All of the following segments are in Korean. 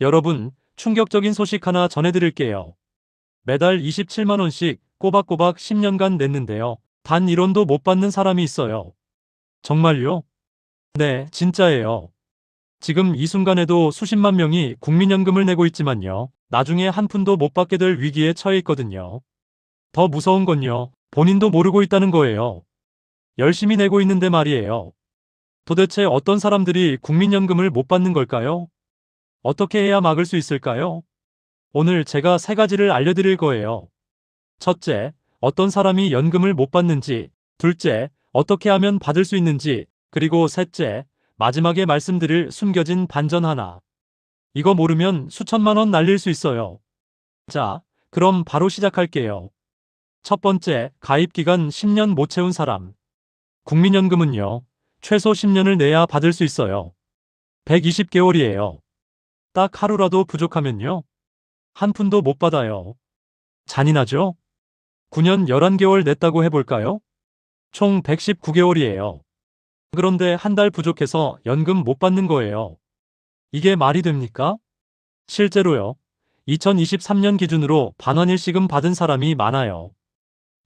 여러분, 충격적인 소식 하나 전해드릴게요. 매달 27만원씩 꼬박꼬박 10년간 냈는데요. 단 1원도 못 받는 사람이 있어요. 정말요? 네, 진짜예요. 지금 이 순간에도 수십만 명이 국민연금을 내고 있지만요. 나중에 한 푼도 못 받게 될 위기에 처해 있거든요. 더 무서운 건요. 본인도 모르고 있다는 거예요. 열심히 내고 있는데 말이에요. 도대체 어떤 사람들이 국민연금을 못 받는 걸까요? 어떻게 해야 막을 수 있을까요? 오늘 제가 세 가지를 알려드릴 거예요. 첫째, 어떤 사람이 연금을 못 받는지, 둘째, 어떻게 하면 받을 수 있는지, 그리고 셋째, 마지막에 말씀드릴 숨겨진 반전 하나. 이거 모르면 수천만 원 날릴 수 있어요. 자, 그럼 바로 시작할게요. 첫 번째, 가입 기간 10년 못 채운 사람. 국민연금은요, 최소 10년을 내야 받을 수 있어요. 120개월이에요. 딱 하루라도 부족하면요, 한 푼도 못 받아요. 잔인하죠? 9년 11개월 냈다고 해볼까요? 총 119개월이에요. 그런데 한 달 부족해서 연금 못 받는 거예요. 이게 말이 됩니까? 실제로요. 2023년 기준으로 반환일시금 받은 사람이 많아요.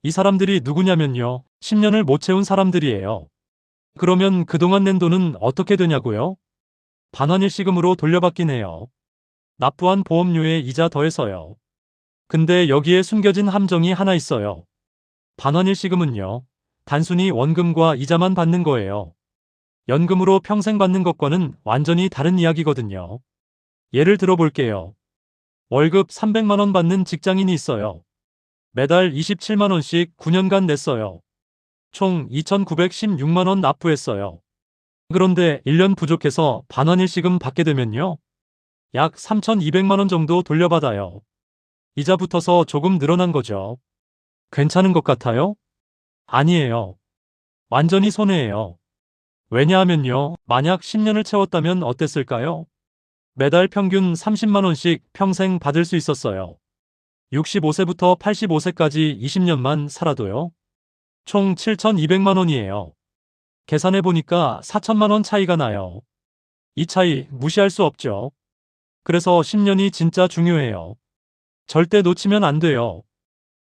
이 사람들이 누구냐면요. 10년을 못 채운 사람들이에요. 그러면 그동안 낸 돈은 어떻게 되냐고요? 반환일시금으로 돌려받긴 해요. 납부한 보험료에 이자 더해서요. 근데 여기에 숨겨진 함정이 하나 있어요. 반환일시금은요. 단순히 원금과 이자만 받는 거예요. 연금으로 평생 받는 것과는 완전히 다른 이야기거든요. 예를 들어 볼게요. 월급 300만원 받는 직장인이 있어요. 매달 27만원씩 9년간 냈어요. 총 2,916만원 납부했어요. 그런데 1년 부족해서 반환일시금 받게 되면요. 약 3,200만원 정도 돌려받아요. 이자 붙어서 조금 늘어난 거죠. 괜찮은 것 같아요? 아니에요. 완전히 손해예요. 왜냐하면요. 만약 10년을 채웠다면 어땠을까요? 매달 평균 30만원씩 평생 받을 수 있었어요. 65세부터 85세까지 20년만 살아도요. 총 7,200만원이에요. 계산해보니까 4천만원 차이가 나요. 이 차이 무시할 수 없죠. 그래서 10년이 진짜 중요해요. 절대 놓치면 안 돼요.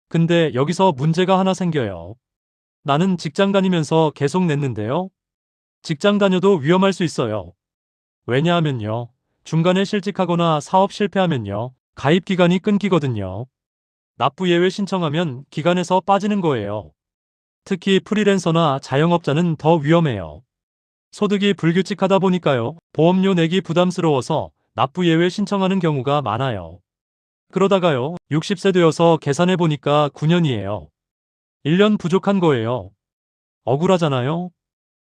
근데 여기서 문제가 하나 생겨요. 나는 직장 다니면서 계속 냈는데요. 직장 다녀도 위험할 수 있어요. 왜냐하면요. 중간에 실직하거나 사업 실패하면요. 가입 기간이 끊기거든요. 납부 예외 신청하면 기간에서 빠지는 거예요. 특히 프리랜서나 자영업자는 더 위험해요. 소득이 불규칙하다 보니까요. 보험료 내기 부담스러워서 납부 예외 신청하는 경우가 많아요. 그러다가요. 60세 되어서 계산해 보니까 9년이에요. 1년 부족한 거예요. 억울하잖아요.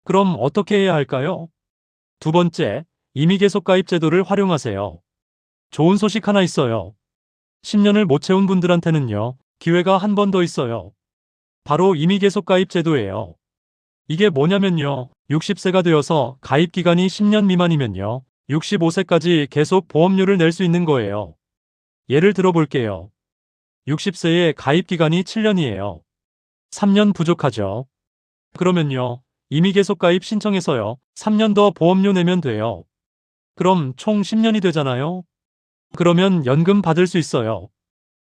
그럼 어떻게 해야 할까요? 두 번째, 이미 계속 가입 제도를 활용하세요. 좋은 소식 하나 있어요. 10년을 못 채운 분들한테는요, 기회가 한 번 더 있어요. 바로 이미 계속 가입 제도예요. 이게 뭐냐면요, 60세가 되어서 가입 기간이 10년 미만이면요, 65세까지 계속 보험료를 낼 수 있는 거예요. 예를 들어 볼게요. 60세의 가입 기간이 7년이에요. 3년 부족하죠. 그러면요. 이미 계속 가입 신청해서요. 3년 더 보험료 내면 돼요. 그럼 총 10년이 되잖아요. 그러면 연금 받을 수 있어요.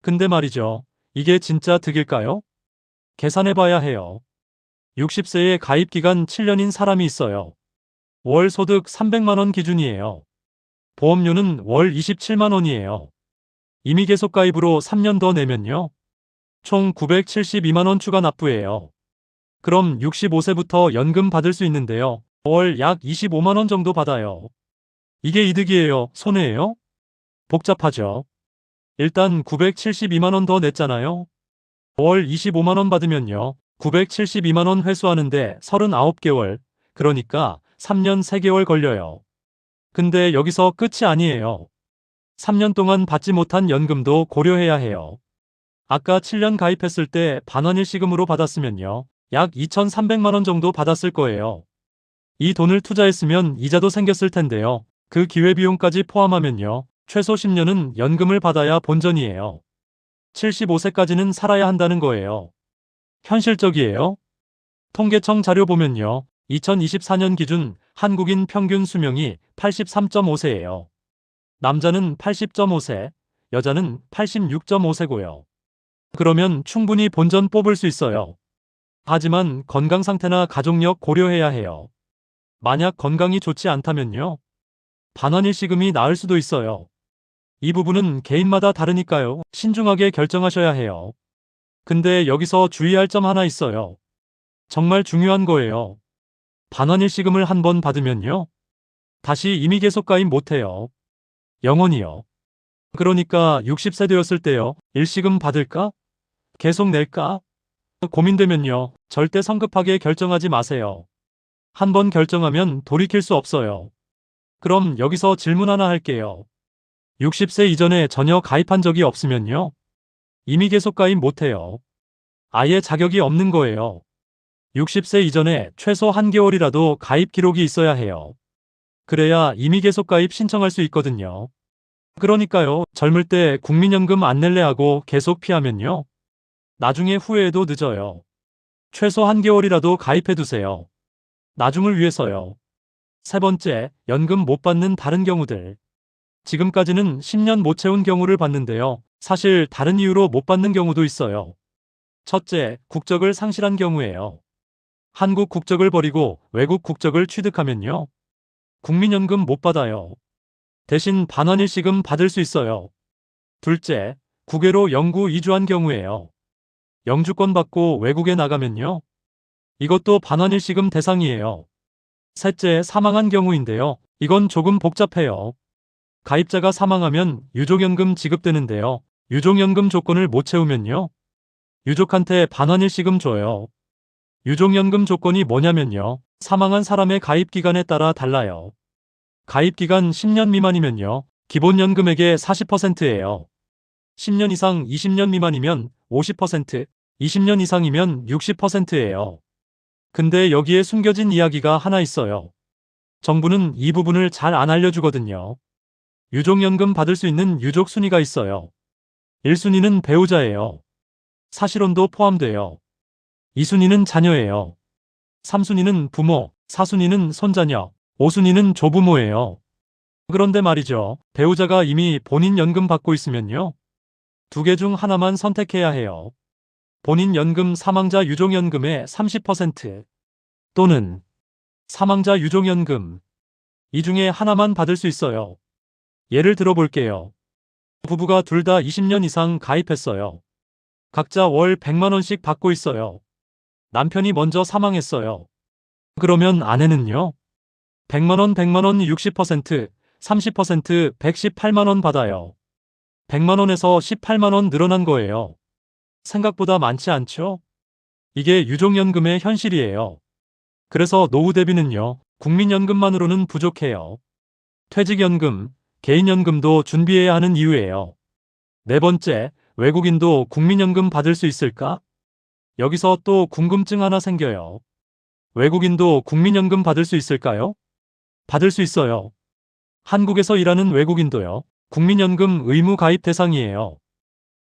근데 말이죠. 이게 진짜 득일까요? 계산해 봐야 해요. 60세의 가입 기간 7년인 사람이 있어요. 월 소득 300만원 기준이에요. 보험료는 월 27만원이에요. 이미 계속 가입으로 3년 더 내면요. 총 972만원 추가 납부예요. 그럼 65세부터 연금 받을 수 있는데요. 월 약 25만원 정도 받아요. 이게 이득이에요? 손해예요? 복잡하죠. 일단 972만원 더 냈잖아요. 월 25만원 받으면요. 972만원 회수하는데 39개월, 그러니까 3년 3개월 걸려요. 근데 여기서 끝이 아니에요. 3년 동안 받지 못한 연금도 고려해야 해요. 아까 7년 가입했을 때 반환일시금으로 받았으면요. 약 2,300만원 정도 받았을 거예요. 이 돈을 투자했으면 이자도 생겼을 텐데요. 그 기회비용까지 포함하면요. 최소 10년은 연금을 받아야 본전이에요. 75세까지는 살아야 한다는 거예요. 현실적이에요? 통계청 자료 보면요. 2024년 기준 한국인 평균 수명이 83.5세예요. 남자는 80.5세, 여자는 86.5세고요. 그러면 충분히 본전 뽑을 수 있어요. 하지만 건강 상태나 가족력 고려해야 해요. 만약 건강이 좋지 않다면요. 반환일 시금이 나을 수도 있어요. 이 부분은 개인마다 다르니까요. 신중하게 결정하셔야 해요. 근데 여기서 주의할 점 하나 있어요. 정말 중요한 거예요. 반환일 시금을 한 번 받으면요. 다시 이미 계속 가입 못해요. 영원히요. 그러니까 60세 되었을 때요. 일시금 받을까? 계속 낼까? 고민되면요. 절대 성급하게 결정하지 마세요. 한번 결정하면 돌이킬 수 없어요. 그럼 여기서 질문 하나 할게요. 60세 이전에 전혀 가입한 적이 없으면요. 이미 계속 가입 못해요. 아예 자격이 없는 거예요. 60세 이전에 최소 한 개월이라도 가입 기록이 있어야 해요. 그래야 이미 계속 가입 신청할 수 있거든요. 그러니까요, 젊을 때 국민연금 안 낼래 하고 계속 피하면요. 나중에 후회해도 늦어요. 최소 한 개월이라도 가입해 두세요. 나중을 위해서요. 세 번째, 연금 못 받는 다른 경우들. 지금까지는 10년 못 채운 경우를 봤는데요. 사실 다른 이유로 못 받는 경우도 있어요. 첫째, 국적을 상실한 경우예요. 한국 국적을 버리고 외국 국적을 취득하면요. 국민연금 못 받아요. 대신 반환일시금 받을 수 있어요. 둘째, 국외로 영구 이주한 경우예요. 영주권 받고 외국에 나가면요. 이것도 반환일시금 대상이에요. 셋째, 사망한 경우인데요. 이건 조금 복잡해요. 가입자가 사망하면 유족연금 지급되는데요. 유족연금 조건을 못 채우면요. 유족한테 반환일시금 줘요. 유족연금 조건이 뭐냐면요. 사망한 사람의 가입 기간에 따라 달라요. 가입 기간 10년 미만이면요. 기본연금액의 40%예요. 10년 이상 20년 미만이면 50%, 20년 이상이면 60%예요. 근데 여기에 숨겨진 이야기가 하나 있어요. 정부는 이 부분을 잘 안 알려주거든요. 유족연금 받을 수 있는 유족 순위가 있어요. 1순위는 배우자예요. 사실혼도 포함돼요. 2순위는 자녀예요. 3순위는 부모, 4순위는 손자녀, 5순위는 조부모예요. 그런데 말이죠. 배우자가 이미 본인 연금 받고 있으면요. 두 개 중 하나만 선택해야 해요. 본인 연금 사망자 유종연금의 30% 또는 사망자 유종연금 이 중에 하나만 받을 수 있어요. 예를 들어 볼게요. 부부가 둘 다 20년 이상 가입했어요. 각자 월 100만원씩 받고 있어요. 남편이 먼저 사망했어요. 그러면 아내는요? 100만원, 100만원 60%, 30%, 118만원 받아요. 100만원에서 18만원 늘어난 거예요. 생각보다 많지 않죠? 이게 유족연금의 현실이에요. 그래서 노후 대비는요, 국민연금만으로는 부족해요. 퇴직연금, 개인연금도 준비해야 하는 이유예요. 네 번째, 외국인도 국민연금 받을 수 있을까? 여기서 또 궁금증 하나 생겨요. 외국인도 국민연금 받을 수 있을까요? 받을 수 있어요. 한국에서 일하는 외국인도요. 국민연금 의무 가입 대상이에요.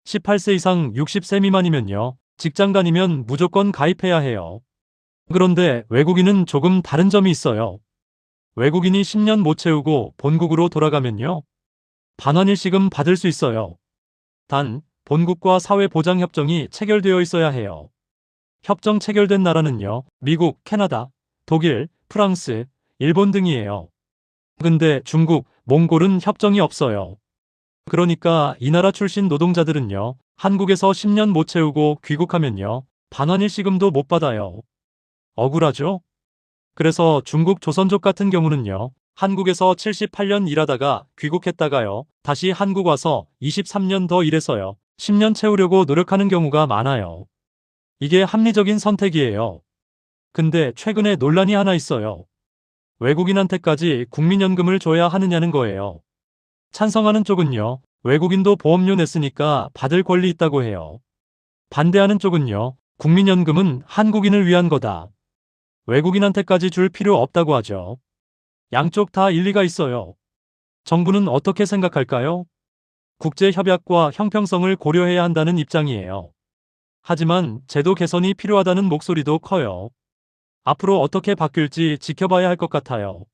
18세 이상 60세 미만이면요. 직장 다니면 무조건 가입해야 해요. 그런데 외국인은 조금 다른 점이 있어요. 외국인이 10년 못 채우고 본국으로 돌아가면요. 반환일시금 받을 수 있어요. 단, 본국과 사회보장협정이 체결되어 있어야 해요. 협정 체결된 나라는요. 미국, 캐나다, 독일, 프랑스, 일본 등이에요. 근데 중국, 몽골은 협정이 없어요. 그러니까 이 나라 출신 노동자들은요. 한국에서 10년 못 채우고 귀국하면요. 반환일시금도 못 받아요. 억울하죠? 그래서 중국 조선족 같은 경우는요. 한국에서 78년 일하다가 귀국했다가요. 다시 한국 와서 23년 더 일해서요. 10년 채우려고 노력하는 경우가 많아요. 이게 합리적인 선택이에요. 근데 최근에 논란이 하나 있어요. 외국인한테까지 국민연금을 줘야 하느냐는 거예요. 찬성하는 쪽은요. 외국인도 보험료 냈으니까 받을 권리 있다고 해요. 반대하는 쪽은요. 국민연금은 한국인을 위한 거다. 외국인한테까지 줄 필요 없다고 하죠. 양쪽 다 일리가 있어요. 정부는 어떻게 생각할까요? 국제협약과 형평성을 고려해야 한다는 입장이에요. 하지만 제도 개선이 필요하다는 목소리도 커요. 앞으로 어떻게 바뀔지 지켜봐야 할 것 같아요.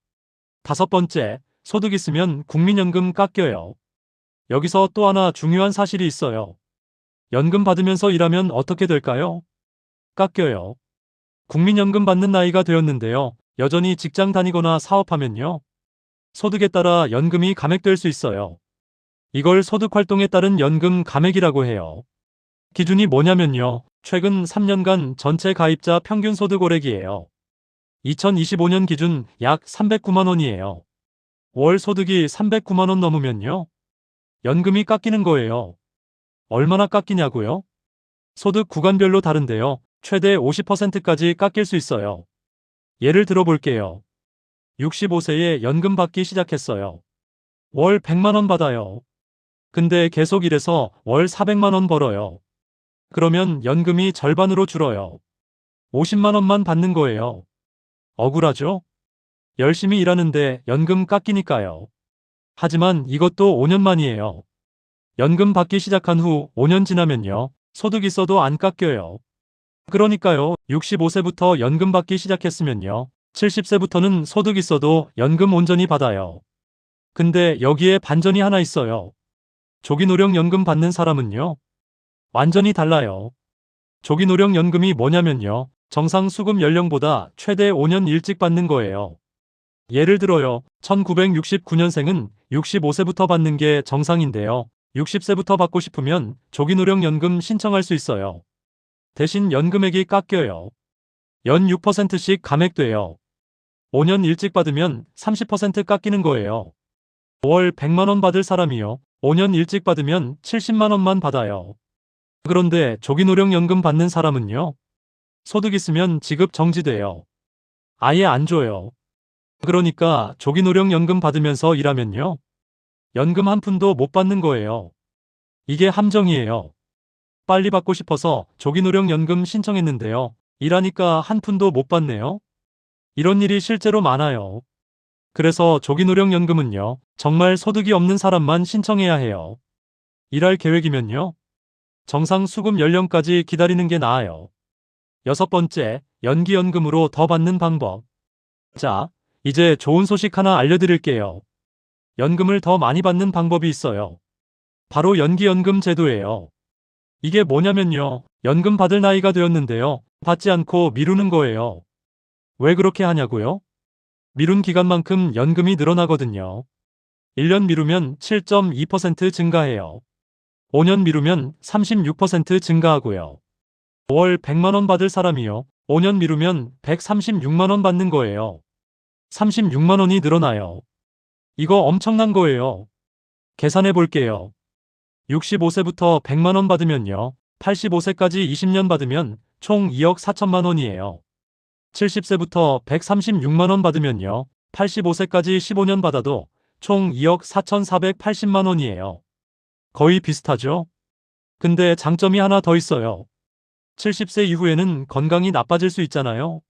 다섯 번째, 소득 있으면 국민연금 깎여요. 여기서 또 하나 중요한 사실이 있어요. 연금 받으면서 일하면 어떻게 될까요? 깎여요. 국민연금 받는 나이가 되었는데요. 여전히 직장 다니거나 사업하면요. 소득에 따라 연금이 감액될 수 있어요. 이걸 소득 활동에 따른 연금 감액이라고 해요. 기준이 뭐냐면요. 최근 3년간 전체 가입자 평균 소득 오래기예요. 2025년 기준 약 309만 원이에요. 월 소득이 309만 원 넘으면요. 연금이 깎이는 거예요. 얼마나 깎이냐고요? 소득 구간별로 다른데요. 최대 50%까지 깎일 수 있어요. 예를 들어 볼게요. 65세에 연금 받기 시작했어요. 월 100만 원 받아요. 근데 계속 일해서 월 400만 원 벌어요. 그러면 연금이 절반으로 줄어요. 50만 원만 받는 거예요. 억울하죠? 열심히 일하는데 연금 깎이니까요. 하지만 이것도 5년 만이에요. 연금 받기 시작한 후 5년 지나면요. 소득 있어도 안 깎여요. 그러니까요. 65세부터 연금 받기 시작했으면요. 70세부터는 소득 있어도 연금 온전히 받아요. 근데 여기에 반전이 하나 있어요. 조기노령연금 받는 사람은요. 완전히 달라요. 조기노령연금이 뭐냐면요. 정상 수급 연령보다 최대 5년 일찍 받는 거예요. 예를 들어요. 1969년생은 65세부터 받는 게 정상인데요. 60세부터 받고 싶으면 조기노령연금 신청할 수 있어요. 대신 연금액이 깎여요. 연 6%씩 감액돼요. 5년 일찍 받으면 30% 깎이는 거예요. 월 100만원 받을 사람이요. 5년 일찍 받으면 70만원만 받아요. 그런데 조기노령연금 받는 사람은요. 소득 있으면 지급 정지돼요. 아예 안 줘요. 그러니까 조기노령연금 받으면서 일하면요. 연금 한 푼도 못 받는 거예요. 이게 함정이에요. 빨리 받고 싶어서 조기노령연금 신청했는데요. 일하니까 한 푼도 못 받네요. 이런 일이 실제로 많아요. 그래서 조기노령연금은요. 정말 소득이 없는 사람만 신청해야 해요. 일할 계획이면요. 정상 수급 연령까지 기다리는 게 나아요. 여섯 번째, 연기연금으로 더 받는 방법. 자, 이제 좋은 소식 하나 알려드릴게요. 연금을 더 많이 받는 방법이 있어요. 바로 연기연금 제도예요. 이게 뭐냐면요. 연금 받을 나이가 되었는데요. 받지 않고 미루는 거예요. 왜 그렇게 하냐고요? 미룬 기간만큼 연금이 늘어나거든요. 1년 미루면 7.2% 증가해요. 5년 미루면 36% 증가하고요. 월 100만원 받을 사람이요. 5년 미루면 136만원 받는 거예요. 36만원이 늘어나요. 이거 엄청난 거예요. 계산해 볼게요. 65세부터 100만원 받으면요. 85세까지 20년 받으면 총 2억 4천만 원이에요. 70세부터 136만 원 받으면요. 85세까지 15년 받아도 총 2억 4,480만 원이에요. 거의 비슷하죠? 근데 장점이 하나 더 있어요. 70세 이후에는 건강이 나빠질 수 있잖아요.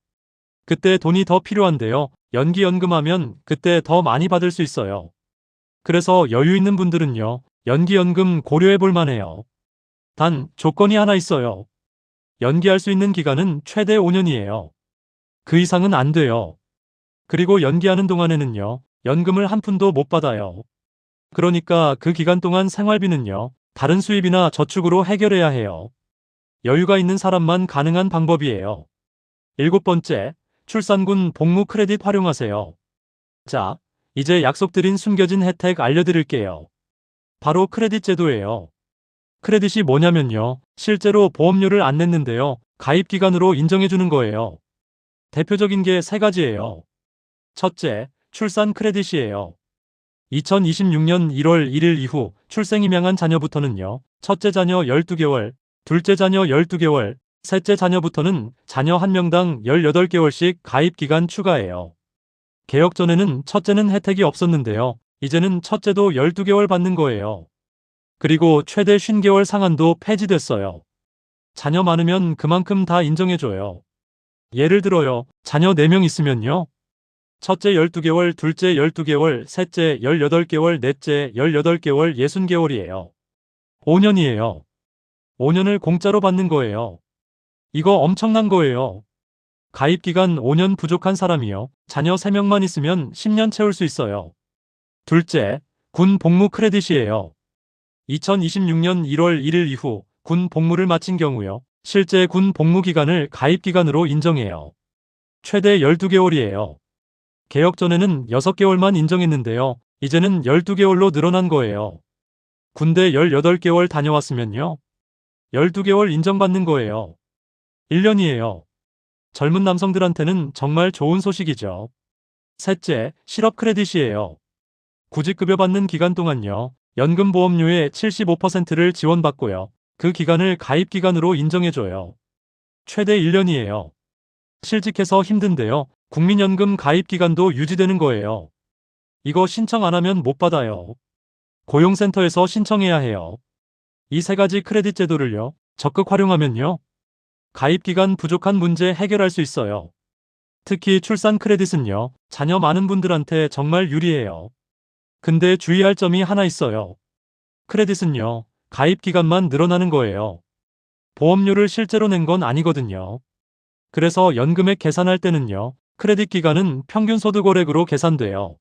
그때 돈이 더 필요한데요. 연기연금하면 그때 더 많이 받을 수 있어요. 그래서 여유 있는 분들은요. 연기연금 고려해 볼 만 해요. 단 조건이 하나 있어요. 연기할 수 있는 기간은 최대 5년이에요. 그 이상은 안 돼요. 그리고 연기하는 동안에는요. 연금을 한 푼도 못 받아요. 그러니까 그 기간 동안 생활비는요. 다른 수입이나 저축으로 해결해야 해요. 여유가 있는 사람만 가능한 방법이에요. 일곱 번째, 출산군 복무 크레딧 활용하세요. 자, 이제 약속드린 숨겨진 혜택 알려드릴게요. 바로 크레딧 제도예요. 크레딧이 뭐냐면요. 실제로 보험료를 안 냈는데요. 가입 기간으로 인정해주는 거예요. 대표적인 게 세 가지예요. 첫째, 출산 크레딧이에요. 2026년 1월 1일 이후 출생 임양한 자녀부터는요. 첫째 자녀 12개월, 둘째 자녀 12개월, 셋째 자녀부터는 자녀 한 명당 18개월씩 가입 기간 추가해요. 개혁 전에는 첫째는 혜택이 없었는데요. 이제는 첫째도 12개월 받는 거예요. 그리고 최대 50개월 상한도 폐지됐어요. 자녀 많으면 그만큼 다 인정해줘요. 예를 들어요. 자녀 4명 있으면요. 첫째 12개월, 둘째 12개월, 셋째 18개월, 넷째 18개월, 60개월이에요. 5년이에요. 5년을 공짜로 받는 거예요. 이거 엄청난 거예요. 가입 기간 5년 부족한 사람이요. 자녀 3명만 있으면 10년 채울 수 있어요. 둘째, 군 복무 크레딧이에요. 2026년 1월 1일 이후 군 복무를 마친 경우요. 실제 군 복무 기간을 가입 기간으로 인정해요. 최대 12개월이에요. 개혁 전에는 6개월만 인정했는데요. 이제는 12개월로 늘어난 거예요. 군대 18개월 다녀왔으면요. 12개월 인정받는 거예요. 1년이에요. 젊은 남성들한테는 정말 좋은 소식이죠. 셋째, 실업 크레딧이에요. 구직급여 받는 기간 동안요. 연금보험료의 75%를 지원받고요. 그 기간을 가입 기간으로 인정해줘요. 최대 1년이에요. 실직해서 힘든데요. 국민연금 가입 기간도 유지되는 거예요. 이거 신청 안 하면 못 받아요. 고용센터에서 신청해야 해요. 이 세 가지 크레딧 제도를요. 적극 활용하면요. 가입 기간 부족한 문제 해결할 수 있어요. 특히 출산 크레딧은요. 자녀 많은 분들한테 정말 유리해요. 근데 주의할 점이 하나 있어요. 크레딧은요. 가입 기간만 늘어나는 거예요. 보험료를 실제로 낸 건 아니거든요. 그래서 연금액 계산할 때는요. 크레딧 기간은 평균 소득월액으로 계산돼요.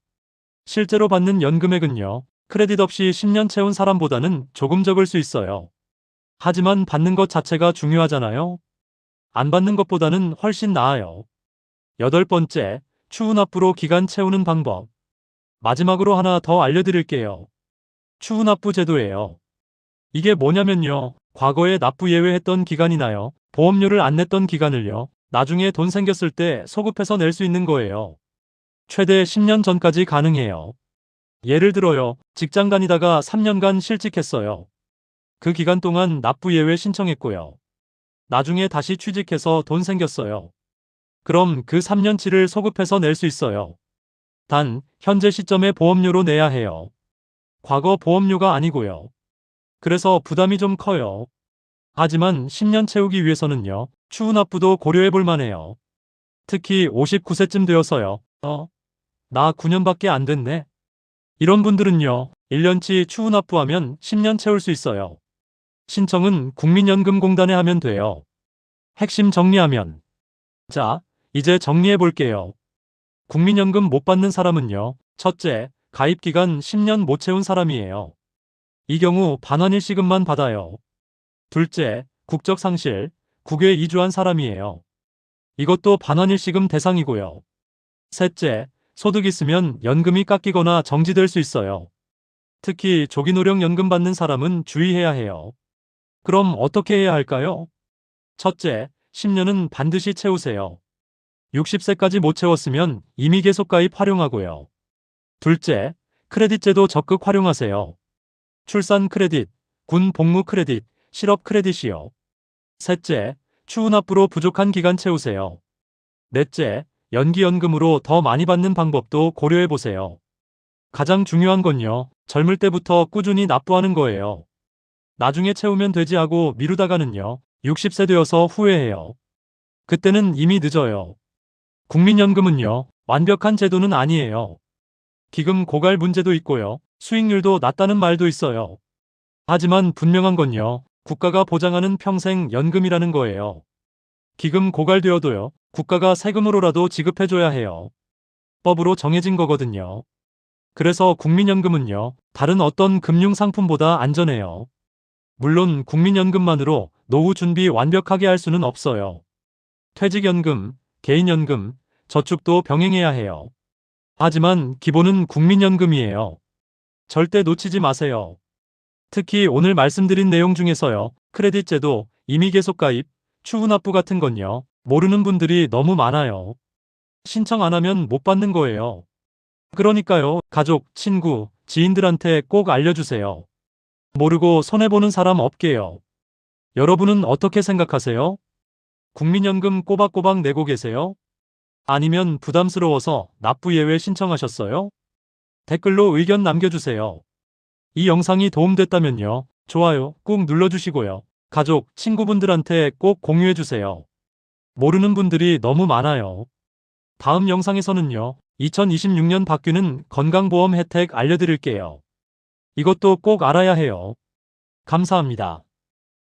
실제로 받는 연금액은요. 크레딧 없이 10년 채운 사람보다는 조금 적을 수 있어요. 하지만 받는 것 자체가 중요하잖아요. 안 받는 것보다는 훨씬 나아요. 여덟 번째, 추후 납부로 기간 채우는 방법. 마지막으로 하나 더 알려드릴게요. 추후 납부 제도예요. 이게 뭐냐면요. 과거에 납부 예외했던 기간이나요. 보험료를 안 냈던 기간을요. 나중에 돈 생겼을 때 소급해서 낼 수 있는 거예요. 최대 10년 전까지 가능해요. 예를 들어요. 직장 다니다가 3년간 실직했어요. 그 기간 동안 납부 예외 신청했고요. 나중에 다시 취직해서 돈 생겼어요. 그럼 그 3년치를 소급해서 낼 수 있어요. 단, 현재 시점에 보험료로 내야 해요. 과거 보험료가 아니고요. 그래서 부담이 좀 커요. 하지만 10년 채우기 위해서는요, 추후 납부도 고려해 볼 만해요. 특히 59세쯤 되어서요, 어, 나 9년밖에 안 됐네. 이런 분들은요, 1년치 추후 납부하면 10년 채울 수 있어요. 신청은 국민연금공단에 하면 돼요. 핵심 정리하면. 자, 이제 정리해 볼게요. 국민연금 못 받는 사람은요. 첫째, 가입 기간 10년 못 채운 사람이에요. 이 경우 반환일 시급만 받아요. 둘째, 국적 상실, 국외 이주한 사람이에요. 이것도 반환일 시금 대상이고요. 셋째, 소득 있으면 연금이 깎이거나 정지될 수 있어요. 특히 조기노령연금 받는 사람은 주의해야 해요. 그럼 어떻게 해야 할까요? 첫째, 10년은 반드시 채우세요. 60세까지 못 채웠으면 이미 계속 가입 활용하고요. 둘째, 크레딧 제도 적극 활용하세요. 출산 크레딧, 군 복무 크레딧, 실업 크레딧이요. 셋째, 추후 납부로 부족한 기간 채우세요. 넷째, 연기연금으로 더 많이 받는 방법도 고려해 보세요. 가장 중요한 건요, 젊을 때부터 꾸준히 납부하는 거예요. 나중에 채우면 되지 하고 미루다가는요, 60세 되어서 후회해요. 그때는 이미 늦어요. 국민연금은요, 완벽한 제도는 아니에요. 기금 고갈 문제도 있고요, 수익률도 낮다는 말도 있어요. 하지만 분명한 건요, 국가가 보장하는 평생 연금이라는 거예요. 기금 고갈되어도요, 국가가 세금으로라도 지급해줘야 해요. 법으로 정해진 거거든요. 그래서 국민연금은요, 다른 어떤 금융상품보다 안전해요. 물론 국민연금만으로 노후 준비 완벽하게 할 수는 없어요. 퇴직연금, 개인연금, 저축도 병행해야 해요. 하지만 기본은 국민연금이에요. 절대 놓치지 마세요. 특히 오늘 말씀드린 내용 중에서요. 크레딧 제도, 이미 계속 가입, 추후 납부 같은 건요. 모르는 분들이 너무 많아요. 신청 안 하면 못 받는 거예요. 그러니까요. 가족, 친구, 지인들한테 꼭 알려주세요. 모르고 손해보는 사람 없게요. 여러분은 어떻게 생각하세요? 국민연금 꼬박꼬박 내고 계세요? 아니면 부담스러워서 납부 예외 신청하셨어요? 댓글로 의견 남겨주세요. 이 영상이 도움됐다면요. 좋아요 꾹 눌러주시고요. 가족, 친구분들한테 꼭 공유해주세요. 모르는 분들이 너무 많아요. 다음 영상에서는요. 2026년 바뀌는 건강보험 혜택 알려드릴게요. 이것도 꼭 알아야 해요. 감사합니다.